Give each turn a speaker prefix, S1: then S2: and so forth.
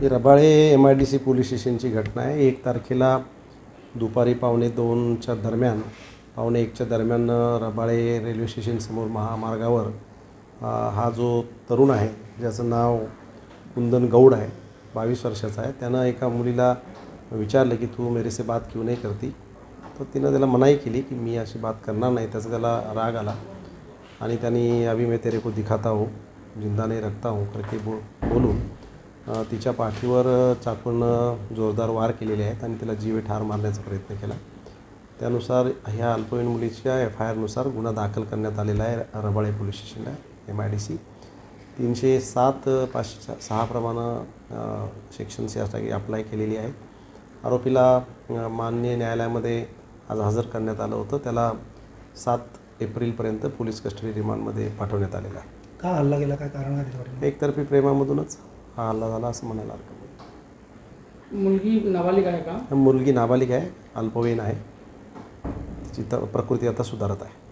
S1: He Rabale M I D C police स्टेशनची घटना आहे. एक तारखेला दुपारी पावणे दोनच्या दरम्यान पावणे एकच्या दरम्यान रबाळे रेल्वे स्टेशनसमोर महामार्गावर हा जो तरुण आहे ज्याचं नाव कुंदन गौड आहे बावीस वर्षाचा आहे त्यानं एका मुलीला विचारलं की तू मेरे से बात क्यों नाही करती? तर तिनं त्याला मनाई केली की मी अशी बात करणार नाही. त्याचा त्याला राग आला. आणि त्यांनी अभी मैं तेरे को दिखाता हो जिंदा नहीं रखता हूँ करके बो बोलून तिच्या पाठीवर चाकून जोरदार वार केलेले आहेत आणि तिला जीवे ठार मारण्याचा प्रयत्न केला. त्यानुसार ह्या अल्पवयीन मुलीच्या एफ आय आरनुसार गुन्हा दाखल करण्यात आलेला आहे रबाळे पोलीस स्टेशनला एम आय डी सी तीनशे सात पाचशे सहाप्रमाणे सेक्शन्स यासाठी अप्लाय केलेली आहेत. आरोपीला मान्य माननीय न्यायालयामध्ये आज हजर करण्यात आलं होतं. त्याला सात एप्रिलपर्यंत पोलीस कस्टडी रिमांडमध्ये पाठवण्यात आलेलं आहे.
S2: का हल्ला केला? काय कारण त्याच्यावर
S1: एकतर्फी प्रेमामधूनच हा हल्ला झाला असं म्हणायला हरकत नाही.
S3: मुलगी नाबालिक आहे का?
S1: मुलगी नाबालिक आहे अल्पवयीन आहे. तिची प्रकृती आता सुधारत आहे.